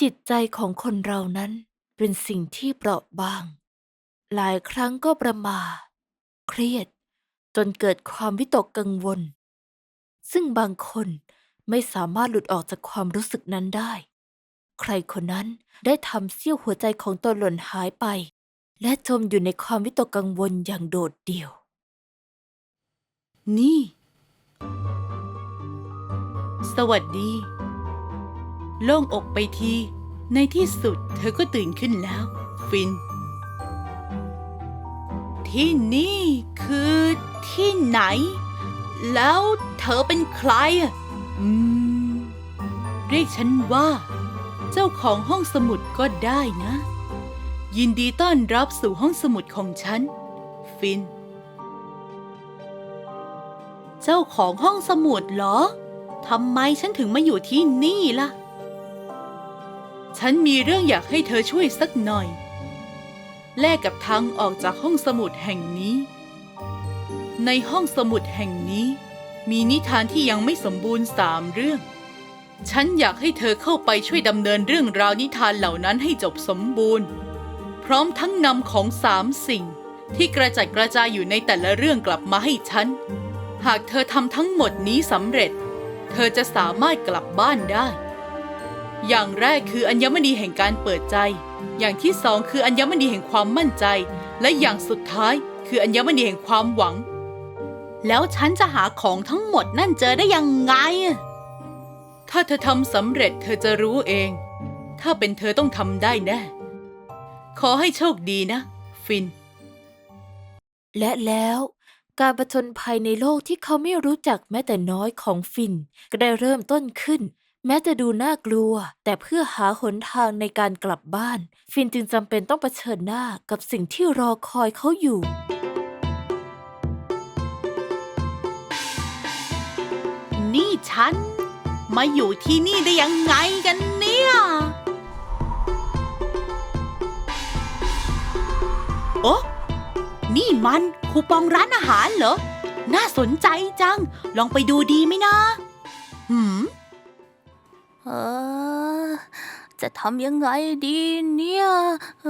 จิตใจของคนเรานั้นเป็นสิ่งที่เปราะบาง หลายครั้งก็ประมาเครียด จนเกิดความวิตกกังวล ซึ่งบางคนไม่สามารถหลุดออกจากความรู้สึกนั้นได้ ใครคนนั้นได้ทำเสี้ยวหัวใจของตนหล่นหายไป และจมอยู่ในความวิตกกังวลอย่างโดดเดี่ยว นี่ สวัสดี โล่งอกไปที ในที่สุดเธอก็ตื่นขึ้นแล้ว ฟิน ที่นี่คือที่ไหน แล้วเธอเป็นใครอืม เรียกฉันว่า เจ้าของห้องสมุดก็ได้นะ ยินดีต้อนรับสู่ห้องสมุดของฉัน ฟิน เจ้าของห้องสมุดเหรอทำไมฉันถึงมาอยู่ที่นี่ล่ะ ฉันมีเรื่องอยากให้เธอช่วยสักหน่อย แลกกับทางออกจากห้องสมุดแห่งนี้ ในห้องสมุดแห่งนี้ มีนิทานที่ยังไม่สมบูรณ์สามเรื่อง ฉันอยากให้เธอเข้าไปช่วยดำเนินเรื่องราวนิทานเหล่านั้นให้จบสมบูรณ์ พร้อมทั้งนำของสามสิ่ง ที่กระจัดกระจายอยู่ในแต่ละเรื่องกลับมาให้ฉัน หากเธอทำทั้งหมดนี้สำเร็จ เธอจะสามารถกลับบ้านได้ อย่างแรกคืออัญมณีแห่งการเปิดใจ อย่างที่สองคืออัญมณีแห่งความมั่นใจ และอย่างสุดท้ายคืออัญมณีแห่งความหวัง แล้วฉันจะหาของทั้งหมดนั่นเจอได้ยังไง ถ้าเธอทำสำเร็จเธอจะรู้เอง ถ้าเป็นเธอต้องทำได้แน่ ขอให้โชคดีนะ ฟิน และแล้วการประจนภัยในโลกที่เขาไม่รู้จักแม้แต่น้อยของฟินก็ได้เริ่มต้นขึ้น แม้จะดูน่ากลัว แต่เพื่อหาหนทางในการกลับบ้าน ฟินจึงจำเป็นต้องเผชิญหน้ากับสิ่งที่รอคอยเขาอยู่ นี่ฉัน มาอยู่ที่นี่ได้ยังไงกันเนี่ย โอ้นี่มันคูปองร้านอาหารเหรอ น่าสนใจจัง ลองไปดูดีไหมนะ หืม ออ จะทำยังไงดีเนี่ยเอ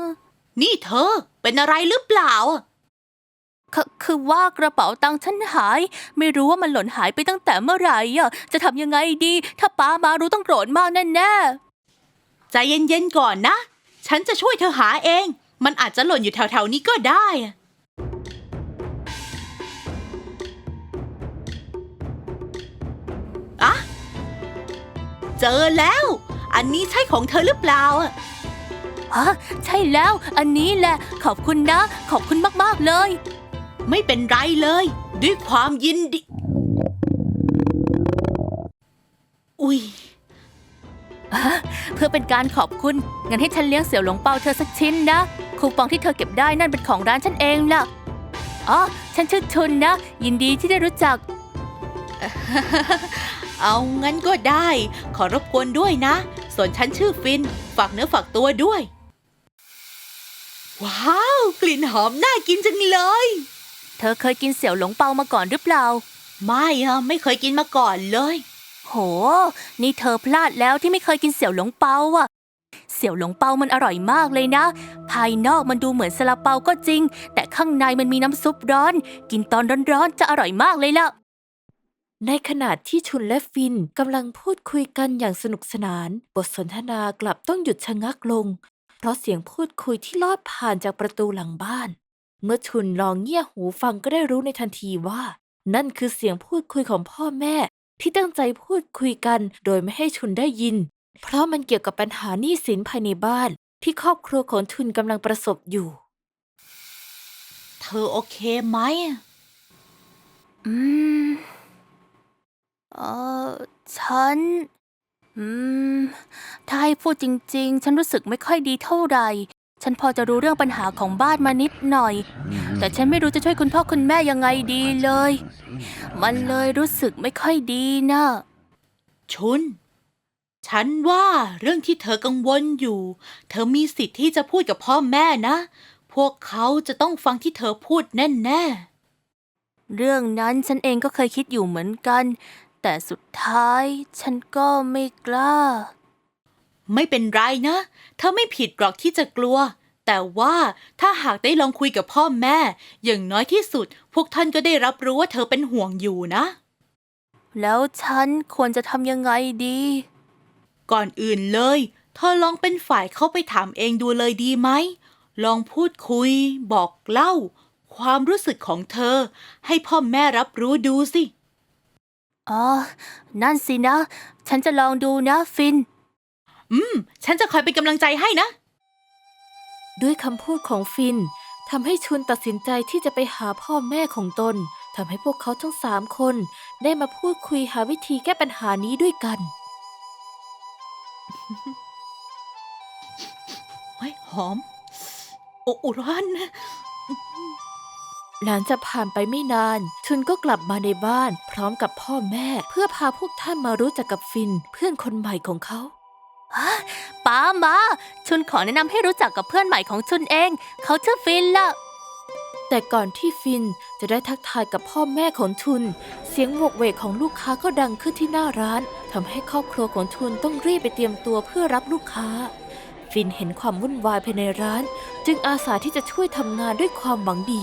อนี่เธอ เป็นอะไรหรือเปล่า คือคือว่ากระเป๋าตังค์ฉันหาย ไม่รู้ว่ามันหล่นหายไปตั้งแต่เมื่อไหร่อะจะทำยังไงดี ถ้าป้ามารู้ต้องโกรธมากแน่ใจเย็นๆก่อนนะ ฉันจะช่วยเธอหาเอง มันอาจจะหล่นอยู่แถวๆนี้ก็ได้ เจอแล้ว อันนี้ใช่ของเธอหรือเปล่าอะๆฮะใช่แล้ว อันนี้แหละ ขอบคุณนะ ขอบคุณมากๆเลย ไม่เป็นไรเลย ด้วยความยินดี อุ้ยเพื่อเป็นการขอบคุณ งั้นให้ฉันเลี้ยงเสี่ยวหลงเปาเธอสักชิ้นนะ คูปองที่เธอเก็บได้นั่นเป็นของร้านฉันเองล่ะ อ๋อ ฉันชื่อชุนนะ ยินดีที่ได้รู้จัก เอางั้นก็ได้ ขอรบกวนด้วยนะ ส่วนฉันชื่อฟิน ฝากเนื้อฝากตัวด้วย ว้าว กลิ่นหอมน่ากินจังเลย เธอเคยกินเสี่ยวหลงเปามาก่อนหรือเปล่า ไม่อะไม่เคยกินมาก่อนเลย โห นี่เธอพลาดแล้วที่ไม่เคยกินเสี่ยวหลงเปาอะเสี่ยวหลงเปามันอร่อยมากเลยนะ ภายนอกมันดูเหมือนซาลาเปาก็จริง แต่ข้างในมันมีน้ำซุปร้อน กินตอนร้อนๆจะอร่อยมากเลยล่ะ ในขณะที่ชุนและฟินกำลังพูดคุยกันอย่างสนุกสนาน บทสนทนากลับต้องหยุดชะงักลง เพราะเสียงพูดคุยที่ลอดผ่านจากประตูหลังบ้าน เมื่อชุนลองเงี่ยหูฟังก็ได้รู้ในทันทีว่า นั่นคือเสียงพูดคุยของพ่อแม่ ที่ตั้งใจพูดคุยกันโดยไม่ให้ชุนได้ยิน เพราะมันเกี่ยวกับปัญหาหนี้สินภายในบ้าน ที่ครอบครัวของชุนกำลังประสบอยู่ เธอโอเคไหมอืม เออฉัน อืม ถ้าให้พูดจริง ๆ ฉันรู้สึกไม่ค่อยดีเท่าไหร่ ฉันพอจะรู้เรื่องปัญหาของบ้านมานิดหน่อย แต่ฉันไม่รู้จะช่วยคุณพ่อคุณแม่ยังไงดีเลย มันเลยรู้สึกไม่ค่อยดีนะ ชุน ฉันว่าเรื่องที่เธอกังวลอยู่ เธอมีสิทธิ์ที่จะพูดกับพ่อแม่นะ พวกเขาจะต้องฟังที่เธอพูดแน่ ๆ เรื่องนั้นฉันเองก็เคยคิดอยู่เหมือนกัน แต่สุดท้ายฉันก็ไม่กล้า ไม่เป็นไรนะ เธอไม่ผิดหรอกที่จะกลัว แต่ว่าถ้าหากได้ลองคุยกับพ่อแม่ อย่างน้อยที่สุด พวกท่านก็ได้รับรู้ว่าเธอเป็นห่วงอยู่นะ แล้วฉันควรจะทำยังไงดี ก่อนอื่นเลย เธอลองเป็นฝ่ายเข้าไปถามเองดูเลยดีไหม ลองพูดคุย บอกเล่า ความรู้สึกของเธอ ให้พ่อแม่รับรู้ดูสิ อ๋อ นั่นสินะ ฉันจะลองดูนะฟิน อืม ฉันจะคอยเป็นกำลังใจให้นะ ด้วยคำพูดของฟินทำให้ชุนตัดสินใจที่จะไปหาพ่อแม่ของตนทำให้พวกเขาทั้งสามคนได้มาพูดคุยหาวิธีแก้ปัญหานี้ด้วยกัน เฮ้ยหอม โอ้ร้อน หลังจากผ่านไปไม่นานชุนก็กลับมาในบ้านพร้อมกับพ่อแม่ เพื่อพาพวกท่านมารู้จักกับฟินเพื่อนคนใหม่ของเขาป้ามา ชุนขอแนะนำให้รู้จักกับเพื่อนใหม่ของชุนเอง เขาชื่อฟินล่ะแต่ก่อนที่ฟินจะได้ทักทายกับพ่อแม่ของชุน เสียงโหวกเวกของลูกค้าก็ดังขึ้นที่หน้าร้านทำให้ครอบครัวของชุนต้องรีบไปเตรียมตัวเพื่อรับลูกค้า ฟินเห็นความวุ่นวายภายในร้าน จึงอาสาที่จะช่วยทำงานด้วยความหวังดี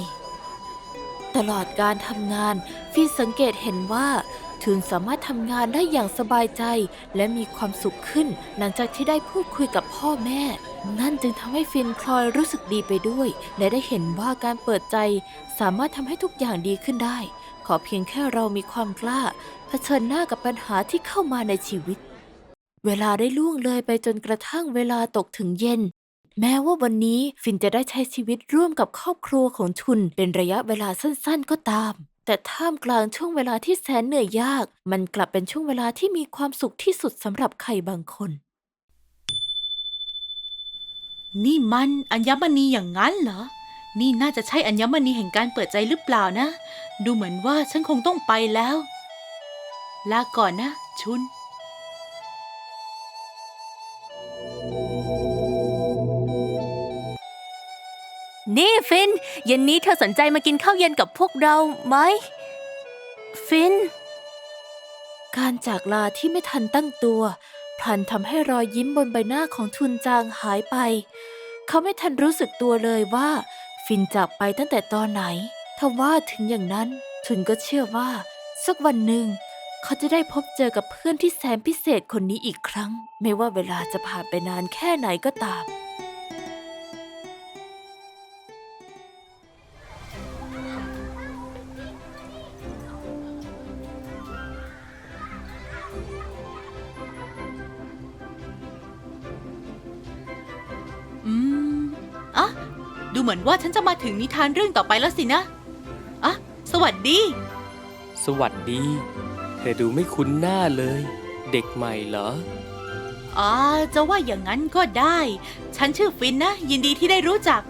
ตลอดการทำงานฟินสังเกตเห็นว่าชุนสามารถทำงานได้อย่างสบายใจ และมีความสุขขึ้น หลังจากที่ได้พูดคุยกับพ่อแม่ นั่นจึงทำให้ฟินพลอยรู้สึกดีไปด้วย และได้เห็นว่าการเปิดใจ สามารถทำให้ทุกอย่างดีขึ้นได้ ขอเพียงแค่เรามีความกล้า เผชิญหน้ากับปัญหาที่เข้ามาในชีวิต เวลาได้ล่วงเลยไปจนกระทั่งเวลาตกถึงเย็น แม้ว่าวันนี้ฟินจะได้ใช้ชีวิตร่วมกับครอบครัวของชุนเป็นระยะเวลาสั้นๆ ก็ตาม แต่ท่ามกลางช่วงเวลาที่แสนเหนื่อยยาก มันกลับเป็นช่วงเวลาที่มีความสุขที่สุดสำหรับใครบางคน นี่มันอัญมณีอย่างนั้นเหรอ นี่น่าจะใช่อัญมณีแห่งการเปิดใจหรือเปล่านะ ดูเหมือนว่าฉันคงต้องไปแล้ว ลาก่อนนะ ชุน นี่ฟินเย็นนี้เธอสนใจมากินข้าวเย็นกับพวกเราไหม ฟิน การจากลาที่ไม่ทันตั้งตัวพลันทำให้รอยยิ้มบนใบหน้าของทุนจางหายไป เขาไม่ทันรู้สึกตัวเลยว่า ฟินจากไปตั้งแต่ตอนไหนทว่าถึงอย่างนั้นทุนก็เชื่อว่า สักวันหนึ่ง เขาจะได้พบเจอกับเพื่อนที่แสนพิเศษคนนี้อีกครั้ง ไม่ว่าเวลาจะผ่านไปนานแค่ไหนก็ตาม เหมือนว่าฉันจะมาถึงนิทานเรื่องต่อไปแล้วสินะอะสวัสดี สวัสดี เธอดูไม่คุ้นหน้าเลย เด็กใหม่เหรออ่าจะว่าอย่างนั้นก็ได้ ฉันชื่อฟินนะ ยินดีที่ได้รู้จัก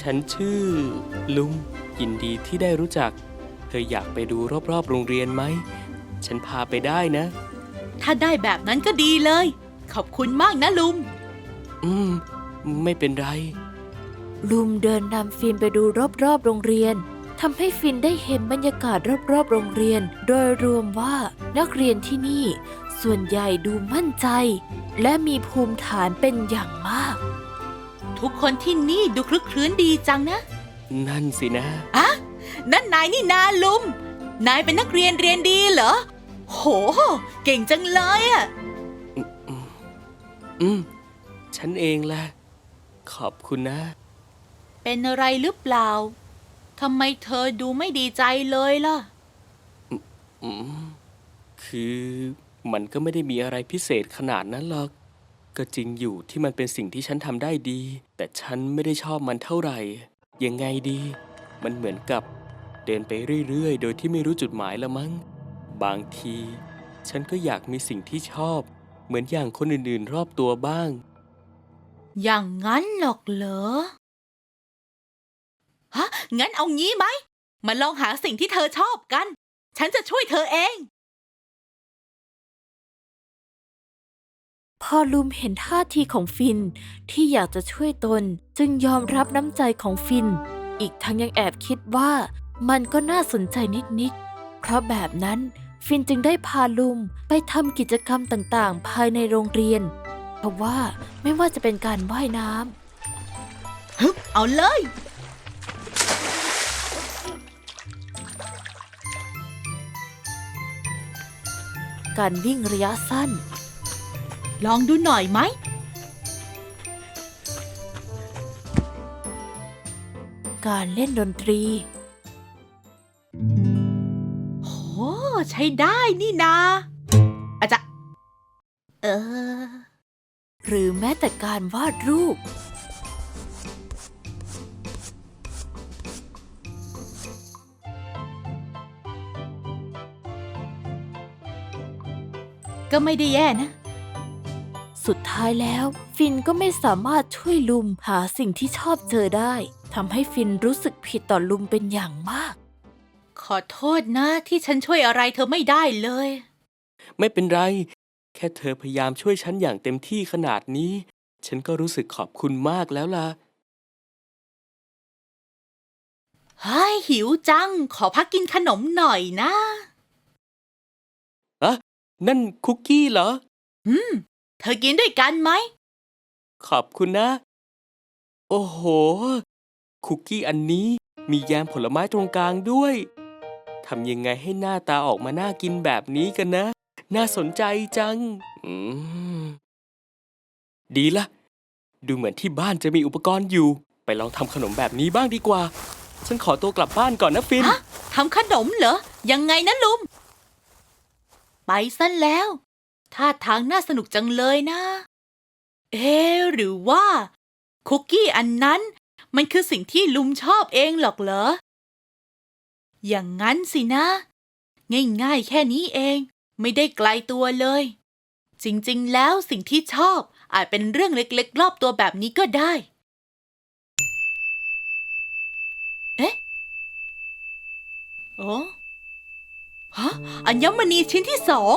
ฉันชื่อ ลุงยินดีที่ได้รู้จัก เธออยากไปดูรอบๆ โรงเรียนไหม ฉันพาไปได้นะ ถ้าได้แบบนั้นก็ดีเลย ขอบคุณมากนะลุง อืม ไม่เป็นไร ลุมเดินนำฟินไปดูรอบๆโรงเรียนทำให้ฟินได้เห็นบรรยากาศรอบๆโรงเรียน โดยรวมว่านักเรียนที่นี่ ส่วนใหญ่ดูมั่นใจ และมีภูมิฐานเป็นอย่างมาก ทุกคนที่นี่ดูคลึกคลื้นดีจังนะ นั่นสินะอะนั่นนายนี่นาลุม นายเป็นนักเรียนเรียนดีเหรอ โห เก่งจังเลยอะอืม ฉันเองแหละ ขอบคุณนะ เป็นอะไรหรือเปล่า ทำไมเธอดูไม่ดีใจเลยล่ะ อืมคือมันก็ไม่ได้มีอะไรพิเศษขนาดนั้นหรอก ก็จริงอยู่ที่มันเป็นสิ่งที่ฉันทำได้ดี แต่ฉันไม่ได้ชอบมันเท่าไหร่ ยังไงดี มันเหมือนกับ เดินไปเรื่อยๆ โดยที่ไม่รู้จุดหมายละมั้ง บางที ฉันก็อยากมีสิ่งที่ชอบ เหมือนอย่างคนอื่นๆ รอบตัวบ้าง อย่างนั้นหรอกเหรอ ฮะ งั้นเอางี้ไหม มาลองหาสิ่งที่เธอชอบกัน ฉันจะช่วยเธอเอง พอลุมเห็นท่าทีของฟินที่อยากจะช่วยตน จึงยอมรับน้ำใจของฟิน อีกทั้งยังแอบคิดว่ามันก็น่าสนใจนิดๆ เพราะแบบนั้นฟินจึงได้พาลุมไปทำกิจกรรมต่างๆ ภายในโรงเรียน เพราะว่าไม่ว่าจะเป็นการว่ายน้ำฮึบเอาเลย การวิ่งระยะสั้น ลองดูหน่อยไหม การเล่นดนตรีโอ้ใช้ได้นี่นาอาจจะเออ หรือแม้แต่การวาดรูป ก็ไม่ได้แย่นะ สุดท้ายแล้ว ฟินก็ไม่สามารถช่วยลุมหาสิ่งที่ชอบเจอได้ทำให้ฟินรู้สึกผิดต่อลุมเป็นอย่างมาก ขอโทษนะที่ฉันช่วยอะไรเธอไม่ได้เลย ไม่เป็นไร แค่เธอพยายามช่วยฉันอย่างเต็มที่ขนาดนี้ ฉันก็รู้สึกขอบคุณมากแล้วล่ะเฮ้ยหิวจัง ขอพักกินขนมหน่อยนะอะ นั่นคุกกี้เหรอ อืม เธอกินด้วยกันไหม ขอบคุณนะ โอ้โห คุกกี้อันนี้มีแยมผลไม้ตรงกลางด้วย ทำยังไงให้หน้าตาออกมาน่ากินแบบนี้กันนะ น่าสนใจจัง อืม ดีละ ดูเหมือนที่บ้านจะมีอุปกรณ์อยู่ ไปลองทำขนมแบบนี้บ้างดีกว่า ฉันขอตัวกลับบ้านก่อนนะฟิน ฮะ ทำขนมเหรอ ยังไงนะลุม ไปซะแล้ว ท่าทางน่าสนุกจังเลยนะ เอ๊หรือว่า คุกกี้อันนั้น มันคือสิ่งที่ลุมชอบเองหรอกเหรอ อย่างนั้นสินะ ง่ายๆแค่นี้เอง ไม่ได้ไกลตัวเลย จริงๆ แล้วสิ่งที่ชอบอาจเป็นเรื่องเล็กๆ รอบตัวแบบนี้ก็ได้ เอ๊ะโอ้ ฮะอัญมณีชิ้นที่สอง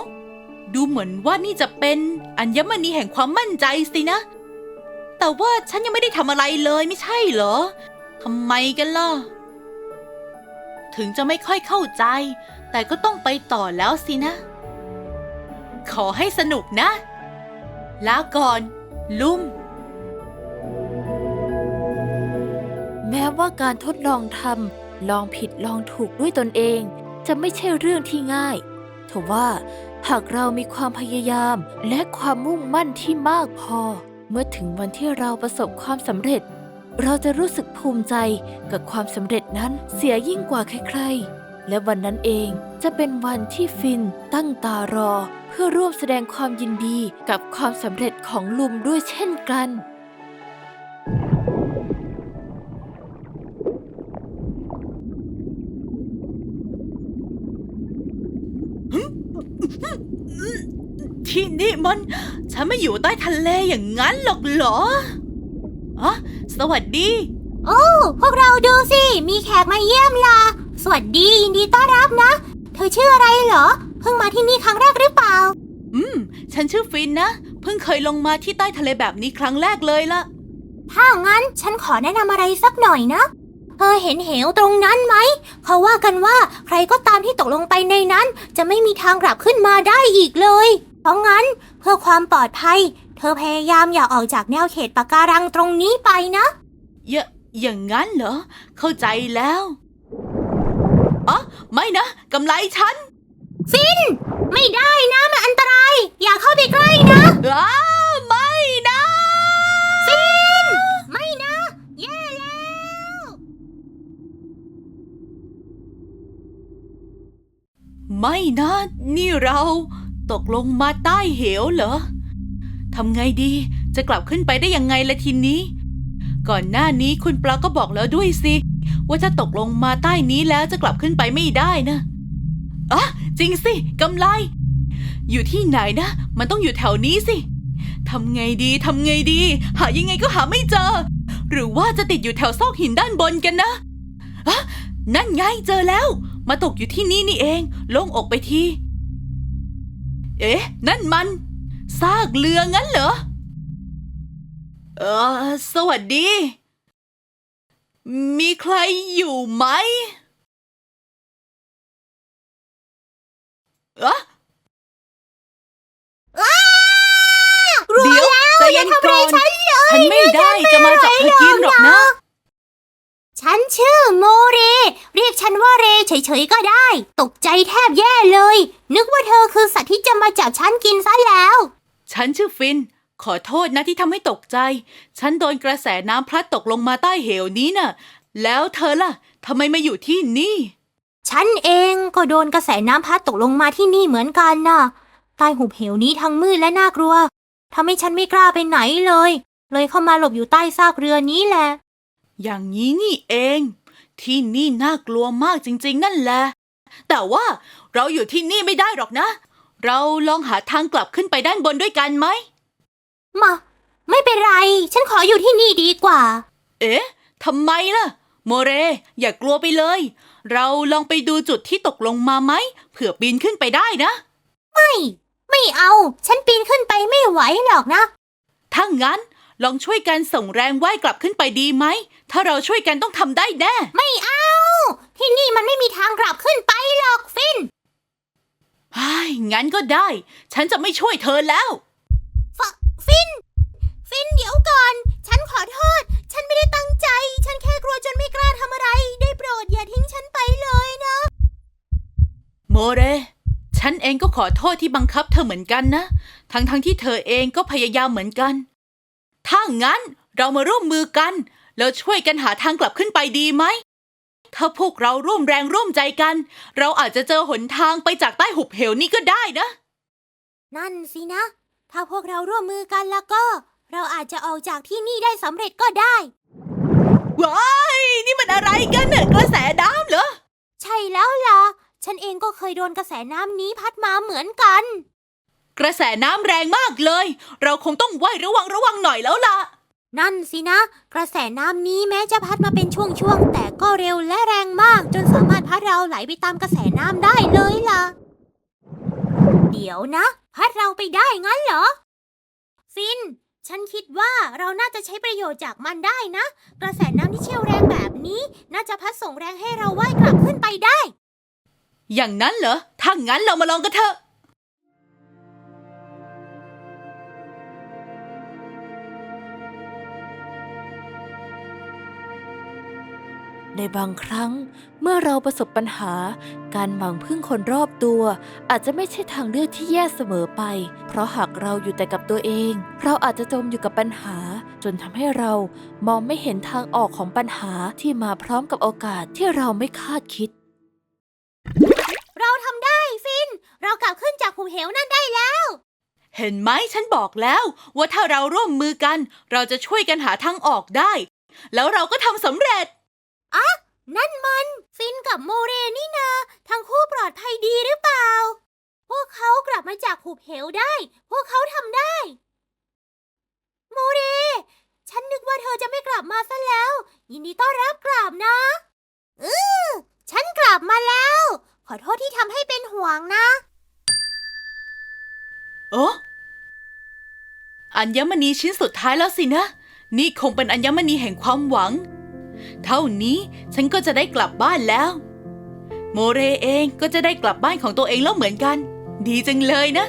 ดูเหมือนว่านี่จะเป็นอัญมณีแห่งความมั่นใจสินะ แต่ว่าฉันยังไม่ได้ทำอะไรเลยไม่ใช่เหรอทำไมกันล่ะ ถึงจะไม่ค่อยเข้าใจ แต่ก็ต้องไปต่อแล้วสินะ ขอให้สนุกนะ ลาก่อน ลุมแม้ว่าการทดลองทำลองผิดลองถูกด้วยตนเอง จะไม่ใช่เรื่องที่ง่ายทว่าหากเรามีความพยายามและความมุ่งมั่นที่มากพอ เมื่อถึงวันที่เราประสบความสำเร็จ เราจะรู้สึกภูมิใจกับความสำเร็จนั้นเสียยิ่งกว่าใครๆ และวันนั้นเองจะเป็นวันที่ฟินตั้งตารอ เพื่อร่วมแสดงความยินดีกับความสำเร็จของลุมด้วยเช่นกัน ที่นี่มันฉันไม่อยู่ใต้ทะเลอย่างนั้นหรอกเหรออะสวัสดีพวกเราดูสิ มีแขกมาเยี่ยมล่ะ สวัสดียินดีต้อนรับนะ เธอชื่ออะไรเหรอ เพิ่งมาที่นี่ครั้งแรกหรือเปล่า อืม ฉันชื่อฟินนะ เพิ่งเคยลงมาที่ใต้ทะเลแบบนี้ครั้งแรกเลยละถ้างั้นฉันขอแนะนำอะไรสักหน่อยนะ เธอเห็นเหวตรงนั้นไหม เขาว่ากันว่าใครก็ตามที่ตกลงไปในนั้น จะไม่มีทางกลับขึ้นมาได้อีกเลย เพราะงั้นเพื่อความปลอดภัย เธอพยายามอย่าออกจากแนวเขตปะการังตรงนี้ไปนะอย่าอย่างนั้นเหรอ เข้าใจแล้วอ๋อไม่นะกำไรฉันไม่ได้นะมันอันตราย อย่าเข้าไปใกล้นะอ้าไม่นะไม่นะ แย่แล้ว ไม่นะ นี่เรา ตกลงมาใต้เหวเหรอทำไงดีจะกลับขึ้นไปได้ยังไงละทีนี้ ก่อนหน้านี้คุณปลาก็บอกแล้วด้วยสิ ว่าถ้าตกลงมาใต้นี้แล้วจะกลับขึ้นไปไม่ได้นะอะจริงสิกำไรอยู่ที่ไหนนะ มันต้องอยู่แถวนี้สิทำไงดีทำไงดี หายังไงก็หาไม่เจอ หรือว่าจะติดอยู่แถวซอกหินด้านบนกันนะอะนั่นไงเจอแล้ว มาตกอยู่ที่นี่นี่เอง โล่งอกไปที เอ๊ะ นั่นมันซากเรืองั้นเหรอ เออ สวัสดี มีใครอยู่ไหม เอะเดี๋ยวใจเย็นก่อนฉันไม่ได้จะมาจับเธอกินหรอกนะ ฉันชื่อโมเรเรียก ฉันว่าเรเฉยๆก็ได้ ตกใจแทบแย่เลย นึกว่าเธอคือสัตว์ที่จะมาจับฉันกินซะแล้ว ฉันชื่อฟิน ขอโทษนะที่ทำให้ตกใจ ฉันโดนกระแสน้ำพลัดตกลงมาใต้เหวนี้น่ะ แล้วเธอล่ะทำไมมาอยู่ที่นี่ ฉันเองก็โดนกระแสน้ำพัดตกลงมาที่นี่เหมือนกันน่ะ ใต้หุบเหวนี้ทั้งมืดและน่ากลัวทำให้ฉันไม่กล้าไปไหนเลย เลยเข้ามาหลบอยู่ใต้ซากเรือนี้แหละ อย่างนี้นี่เอง ที่นี่น่ากลัวมากจริง ๆ นั่นแหละ แต่ว่าเราอยู่ที่นี่ไม่ได้หรอกนะ เราลองหาทางกลับขึ้นไปด้านบนด้วยกันไหม มา ไม่เป็นไร ฉันขออยู่ที่นี่ดีกว่า เอ๊ะทำไมล่ะ โมเร อย่ากลัวไปเลย เราลองไปดูจุดที่ตกลงมาไหมเผื่อปีนขึ้นไปได้นะ ไม่ ไม่เอา ฉันปีนขึ้นไปไม่ไหวหรอกนะ ถ้างั้น ลองช่วยกันส่งแรงว่ายกลับขึ้นไปดีไหม ถ้าเราช่วยกันต้องทำได้แน่ ไม่เอา ที่นี่มันไม่มีทางกลับขึ้นไปหรอกฟินไอ้ยงั้นก็ได้ ฉันจะไม่ช่วยเธอแล้ว ฟฟิน ฟินเดี๋ยวก่อน ฉันขอโทษ ฉันไม่ได้ตั้งใจ ฉันแค่กลัวจนไม่กล้าทำอะไร ได้โปรดอย่าทิ้งฉันไปเลยนะ โมเร ฉันเองก็ขอโทษที่บังคับเธอเหมือนกันนะ ทั้งๆทที่เธอเองก็พยายามเหมือนกัน ถ้างั้นเรามาร่วมมือกัน แล้วช่วยกันหาทางกลับขึ้นไปดีไหม ถ้าพวกเราร่วมแรงร่วมใจกัน เราอาจจะเจอหนทางไปจากใต้หุบเหวนี้ก็ได้นะ นั่นสินะ ถ้าพวกเราร่วมมือกันแล้วก็ เราอาจจะออกจากที่นี่ได้สำเร็จก็ได้ ว้าย นี่มันอะไรกันเนี่ยกระแสน้ำเหรอ ใช่แล้วล่ะ ฉันเองก็เคยโดนกระแสน้ำนี้พัดมาเหมือนกัน กระแสน้ำแรงมากเลย เราคงต้องว่ายระวังระวังหน่อยแล้วล่ะ นั่นสินะ กระแสน้ำนี้แม้จะพัดมาเป็นช่วงๆ แต่ก็เร็วและแรงมาก จนสามารถพัดเราไหลไปตามกระแสน้ำได้เลยล่ะ เดี๋ยวนะ พัดเราไปได้งั้นเหรอ ฟิน ฉันคิดว่าเราน่าจะใช้ประโยชน์จากมันได้นะ กระแสน้ำที่เชี่ยวแรงแบบนี้ น่าจะพัดส่งแรงให้เราว่ายกลับขึ้นไปได้ อย่างนั้นเหรอถ้างั้นเรามาลองกันเถอะ ในบางครั้งเมื่อเราประสบปัญหา การหวังพึ่งคนรอบตัว อาจจะไม่ใช่ทางเลือกที่แย่เสมอไป เพราะหากเราอยู่แต่กับตัวเอง เราอาจจะจมอยู่กับปัญหา จนทำให้เรามองไม่เห็นทางออกของปัญหาที่มาพร้อมกับโอกาสที่เราไม่คาดคิด เราทำได้ฟิน เรากลับขึ้นจากหุบเหวนั่นได้แล้ว เห็นไหมฉันบอกแล้ว ว่าถ้าเราร่วมมือกัน เราจะช่วยกันหาทางออกได้ แล้วเราก็ทำสำเร็จ อะนั่นมันฟินกับโมเรนี่นา ทั้งคู่ปลอดภัยดีหรือเปล่า พวกเขากลับมาจากหุบเหวได้ พวกเขาทำได้ โมเร ฉันนึกว่าเธอจะไม่กลับมาซะแล้ว ยินดีต้อนรับกลับนะ อือฉันกลับมาแล้ว ขอโทษที่ทำให้เป็นห่วงนะ โอ้อัญมณีชิ้นสุดท้ายแล้วสินะ นี่คงเป็นอัญมณีแห่งความหวัง เท่านี้ฉันก็จะได้กลับบ้านแล้ว โมเรเองก็จะได้กลับบ้านของตัวเองแล้วเหมือนกัน ดีจังเลยนะ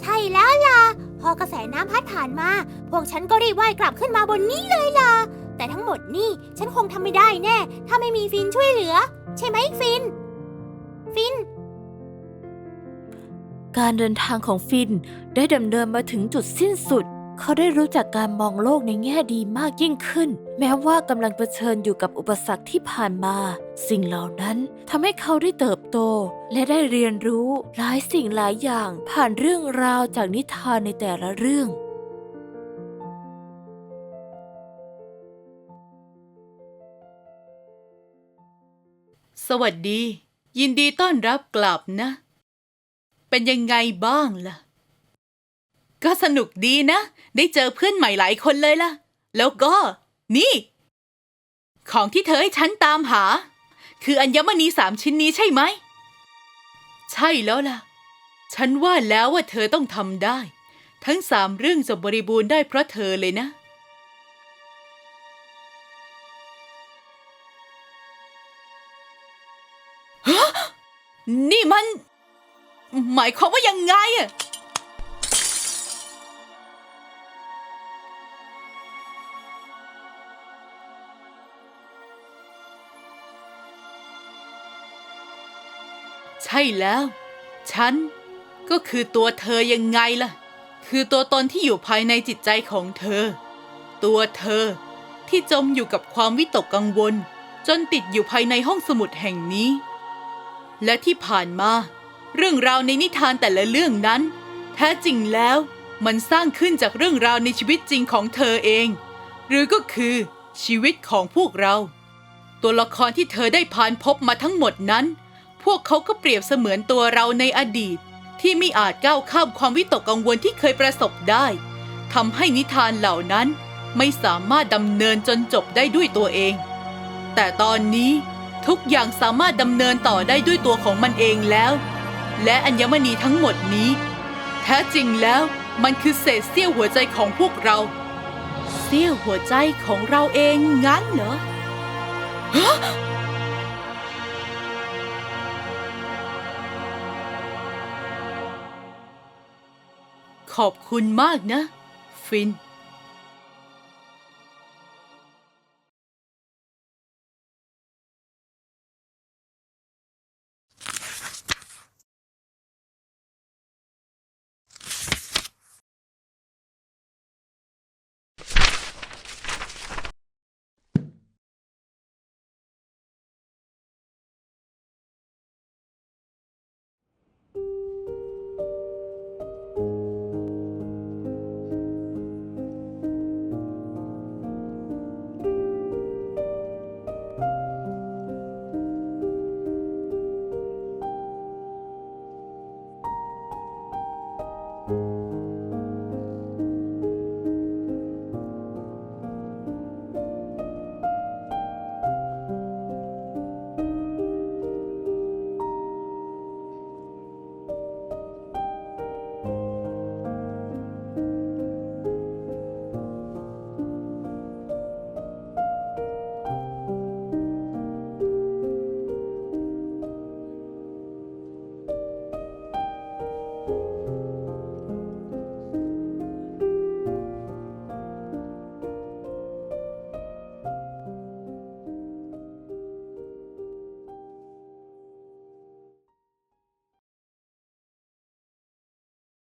ใช่แล้วล่ะ พอกระแสน้ำพัดผ่านมา พวกฉันก็รีบว่ายกลับขึ้นมาบนนี้เลยล่ะ แต่ทั้งหมดนี่ฉันคงทำไม่ได้แน่ ถ้าไม่มีฟินช่วยเหลือ ใช่ไหมฟิน ฟิน การเดินทางของฟินได้ดำเนินมาถึงจุดสิ้นสุด เขาได้รู้จักการมองโลกในแง่ดีมากยิ่งขึ้น แม้ว่ากำลังเผชิญอยู่กับอุปสรรคที่ผ่านมา สิ่งเหล่านั้นทำให้เขาได้เติบโต และได้เรียนรู้หลายสิ่งหลายอย่างผ่านเรื่องราวจากนิทานในแต่ละเรื่องสวัสดี ยินดีต้อนรับกลับนะ เป็นยังไงบ้างล่ะ ก็สนุกดีนะ ได้เจอเพื่อนใหม่หลายคนเลยล่ะ แล้วก็ นี่ ของที่เธอให้ฉันตามหา คืออัญมณีสามชิ้นนี้ใช่ไหม ใช่แล้วล่ะ ฉันว่าแล้วว่าเธอต้องทำได้ ทั้งสามเรื่องจะบริบูรณ์ได้เพราะเธอเลยนะนี่มัน หมายความว่ายังไงอะ ช่แล้ว ฉันก็คือตัวเธอยังไงล่ะ คือตัวตนที่อยู่ภายในจิตใจของเธอ ตัวเธอที่จมอยู่กับความวิตกกังวล จนติดอยู่ภายในห้องสมุดแห่งนี้ และที่ผ่านมา เรื่องราวในนิทานแต่ละเรื่องนั้น แท้จริงแล้วมันสร้างขึ้นจากเรื่องราวในชีวิตจริงของเธอเอง หรือก็คือชีวิตของพวกเรา ตัวละครที่เธอได้ผ่านพบมาทั้งหมดนั้น พวกเขาก็เปรียบเสมือนตัวเราในอดีต ที่ไม่อาจก้าวข้ามความวิตกกังวลที่เคยประสบได้ทำให้นิทานเหล่านั้นไม่สามารถดำเนินจนจบได้ด้วยตัวเอง แต่ตอนนี้ทุกอย่างสามารถดำเนินต่อได้ด้วยตัวของมันเองแล้ว และอัญมณีทั้งหมดนี้ แท้จริงแล้วมันคือเศษเสี้ยวหัวใจของพวกเรา เสี้ยวหัวใจของเราเองงั้นเหรอ ขอบคุณมากนะ ฟิน